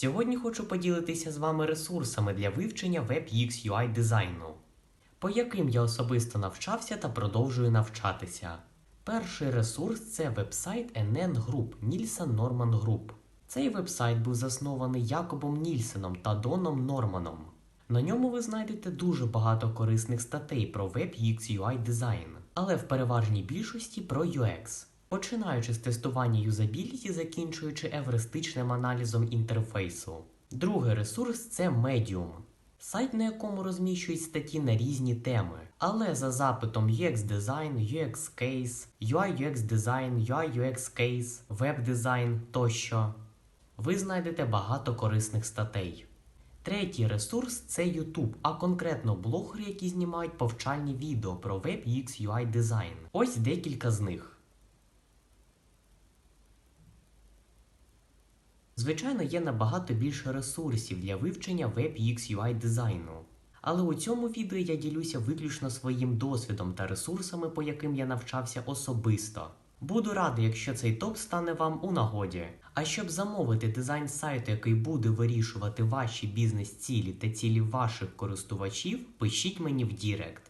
Сьогодні хочу поділитися з вами ресурсами для вивчення Web UX UI дизайну, по яким я особисто навчався та продовжую навчатися. Перший ресурс це вебсайт NN Group Nielsen Norman Group. Цей вебсайт був заснований Якобом Нільсеном та Доном Норманом. На ньому ви знайдете дуже багато корисних статей про Web UX UI дизайн, але в переважній більшості про UX. Починаючи з тестування юзабіліті, закінчуючи евристичним аналізом інтерфейсу. Другий ресурс це Medium. Сайт, на якому розміщують статті на різні теми, але за запитом UX Design, UX Case, UI UX Design, UI UX Case, Web Design тощо, ви знайдете багато корисних статей. Третій ресурс це YouTube, а конкретно блогери, які знімають повчальні відео про Web UX UI дизайн. Ось декілька з них. Звичайно, є набагато більше ресурсів для вивчення Web UX UI дизайну. Але у цьому відео я ділюся виключно своїм досвідом та ресурсами, по яким я навчався особисто. Буду радий, якщо цей топ стане вам у нагоді. А щоб замовити дизайн сайту, який буде вирішувати ваші бізнес-цілі та цілі ваших користувачів, пишіть мені в Дірект.